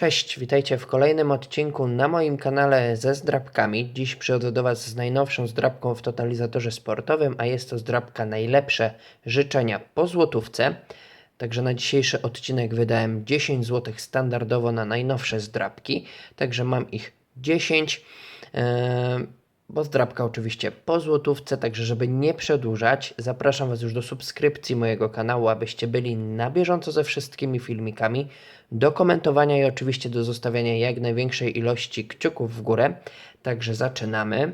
Cześć, witajcie w kolejnym odcinku na moim kanale ze zdrabkami. Dziś przychodzę do Was z najnowszą zdrabką w totalizatorze sportowym, a jest to zdrabka najlepsze życzenia po złotówce. Także na dzisiejszy odcinek wydałem 10 zł standardowo na najnowsze zdrabki, także mam ich 10. Eee, bo zdrabka oczywiście po złotówce, także żeby nie przedłużać, zapraszam Was już do subskrypcji mojego kanału, abyście byli na bieżąco ze wszystkimi filmikami, do komentowania i oczywiście do zostawiania jak największej ilości kciuków w górę. Także zaczynamy.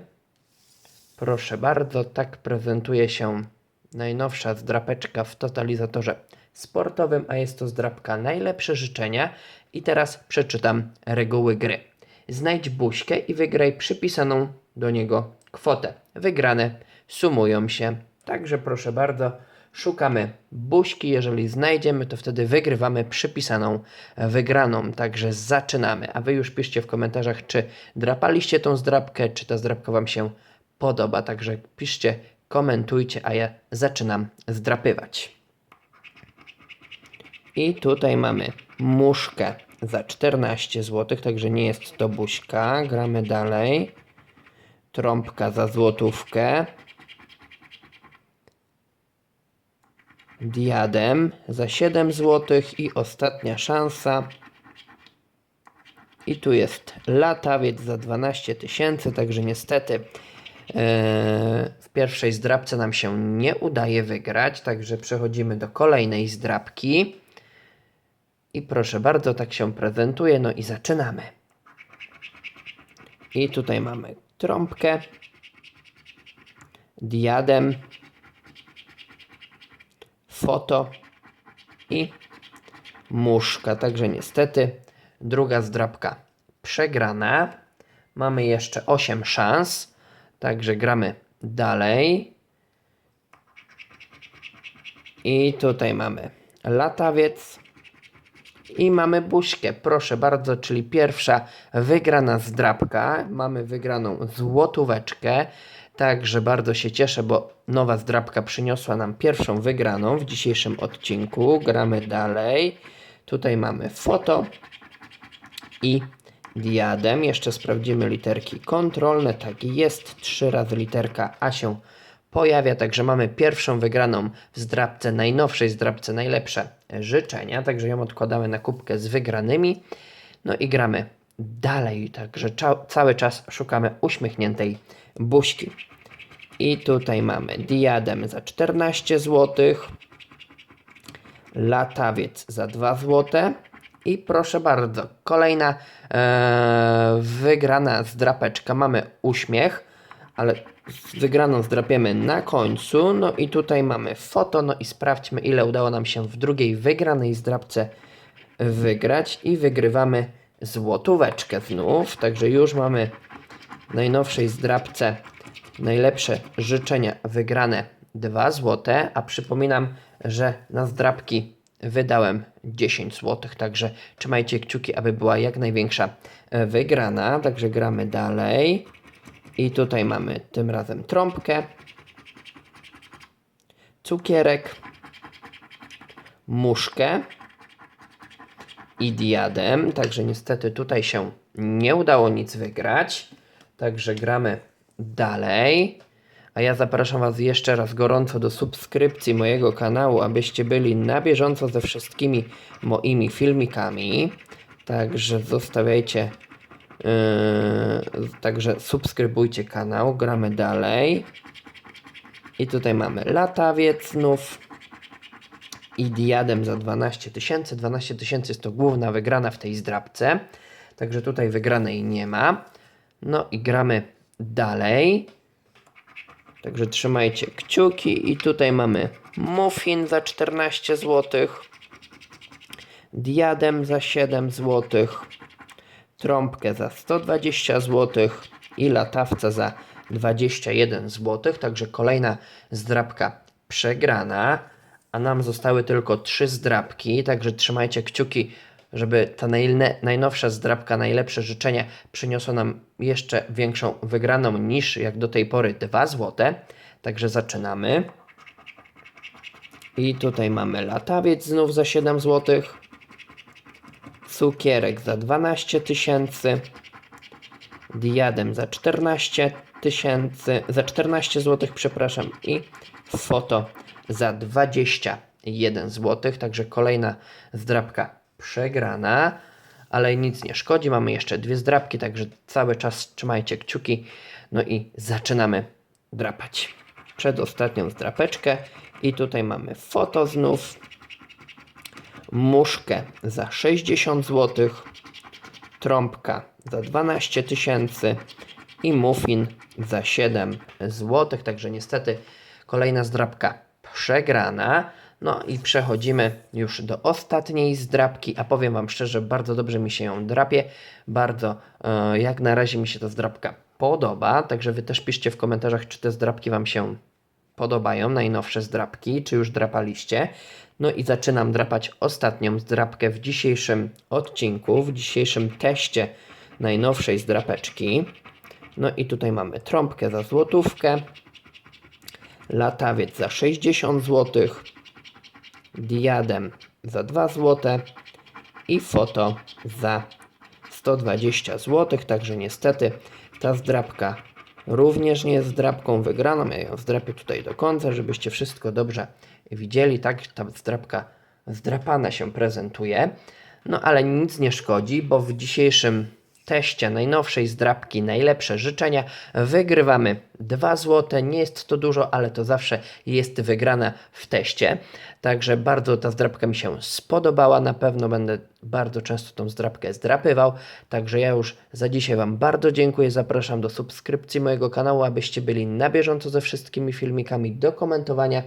Proszę bardzo, tak prezentuje się najnowsza zdrapeczka w totalizatorze sportowym, a jest to zdrapka najlepsze życzenia. I teraz przeczytam reguły gry. Znajdź buźkę i wygraj przypisaną do niego kwotę. Wygrane sumują się. Także proszę bardzo, szukamy buźki. Jeżeli znajdziemy, to wtedy wygrywamy przypisaną wygraną. Także zaczynamy. A wy już piszcie w komentarzach, czy drapaliście tą zdrapkę, czy ta zdrapka wam się podoba. Także piszcie, komentujcie, a ja zaczynam zdrapywać. I tutaj mamy muszkę za 14 zł, także nie jest to buźka. Gramy dalej. Trąbka za złotówkę. Diadem za 7 zł i ostatnia szansa. I tu jest latawiec za 12 tysięcy, także niestety e, w pierwszej zdrabce nam się nie udaje wygrać, także przechodzimy do kolejnej zdrabki. I proszę bardzo, tak się prezentuje. No i zaczynamy. I tutaj mamy trąbkę, diadem, foto i muszka. Także niestety druga zdrabka przegrana. Mamy jeszcze 8 szans. Także gramy dalej. I tutaj mamy latawiec. I mamy buźkę, proszę bardzo, czyli pierwsza wygrana zdrabka. Mamy wygraną złotóweczkę. Także bardzo się cieszę, bo nowa zdrabka przyniosła nam pierwszą wygraną w dzisiejszym odcinku. Gramy dalej. Tutaj mamy foto i diadem. Jeszcze sprawdzimy literki kontrolne. Tak jest, trzy razy literka A się pojawia, także mamy pierwszą wygraną w zdrabce, najnowszej zdrabce, najlepsze życzenia, także ją odkładamy na kubkę z wygranymi. No i gramy dalej, także cały czas szukamy uśmiechniętej buźki. I tutaj mamy diadem za 14 zł, latawiec za 2 zł. I proszę bardzo, kolejna e, wygrana zdrapeczka. Mamy uśmiech, ale wygraną zdrapiemy na końcu. No i tutaj mamy foto, no i sprawdźmy ile udało nam się w drugiej wygranej zdrapce wygrać i wygrywamy złotóweczkę znów. Także już mamy w najnowszej zdrapce najlepsze życzenia wygrane 2 złote, a przypominam, że na zdrapki wydałem 10 zł, także trzymajcie kciuki, aby była jak największa wygrana. Także gramy dalej. I tutaj mamy tym razem trąbkę, cukierek, muszkę i diadem. Także niestety tutaj się nie udało nic wygrać. Także gramy dalej. A ja zapraszam Was jeszcze raz gorąco do subskrypcji mojego kanału, abyście byli na bieżąco ze wszystkimi moimi filmikami. Także zostawiajcie Yy, także subskrybujcie kanał, gramy dalej. I tutaj mamy latawiec znów i diadem za 12 tysięcy. 12 tysięcy jest to główna wygrana w tej zdrabce. Także tutaj wygranej nie ma. No i gramy dalej. Także trzymajcie kciuki. I tutaj mamy muffin za 14 zł. Diadem za 7 złotych trąbkę za 120 zł i latawca za 21 zł. Także kolejna zdrabka przegrana, a nam zostały tylko trzy zdrabki. Także trzymajcie kciuki, żeby ta najnowsza zdrabka, najlepsze życzenia przyniosła nam jeszcze większą wygraną niż jak do tej pory 2 zł. Także zaczynamy. I tutaj mamy latawiec znów za 7 zł cukierek za 12 tysięcy, diadem za 14 tysięcy, za 14 zł, przepraszam, i foto za 21 zł, także kolejna zdrabka przegrana, ale nic nie szkodzi, mamy jeszcze dwie zdrabki, także cały czas trzymajcie kciuki, no i zaczynamy drapać. Przedostatnią zdrapeczkę i tutaj mamy foto znów, muszkę za 60 zł, trąbka za 12 tysięcy i muffin za 7 zł. Także niestety kolejna zdrabka przegrana. No i przechodzimy już do ostatniej zdrabki, a powiem Wam szczerze, bardzo dobrze mi się ją drapie. Bardzo e, jak na razie mi się ta zdrabka podoba. Także Wy też piszcie w komentarzach, czy te zdrabki Wam się podobają, najnowsze zdrabki, czy już drapaliście. No i zaczynam drapać ostatnią zdrabkę w dzisiejszym odcinku, w dzisiejszym teście najnowszej zdrapeczki. No i tutaj mamy trąbkę za złotówkę, latawiec za 60 zł, diadem za 2 zł i foto za 120 zł. Także niestety ta zdrabka również nie jest zdrabką wygraną. Ja ją zdrapię tutaj do końca, żebyście wszystko dobrze widzieli. Tak ta zdrabka zdrapana się prezentuje. No ale nic nie szkodzi, bo w dzisiejszym teście najnowszej zdrabki najlepsze życzenia wygrywamy 2 zł. Nie jest to dużo, ale to zawsze jest wygrana w teście. Także bardzo ta zdrabka mi się spodobała. Na pewno będę bardzo często tą zdrabkę zdrapywał. Także ja już za dzisiaj Wam bardzo dziękuję. Zapraszam do subskrypcji mojego kanału, abyście byli na bieżąco ze wszystkimi filmikami, do komentowania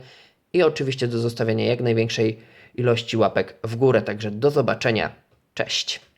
i oczywiście do zostawiania jak największej ilości łapek w górę. Także do zobaczenia. Cześć.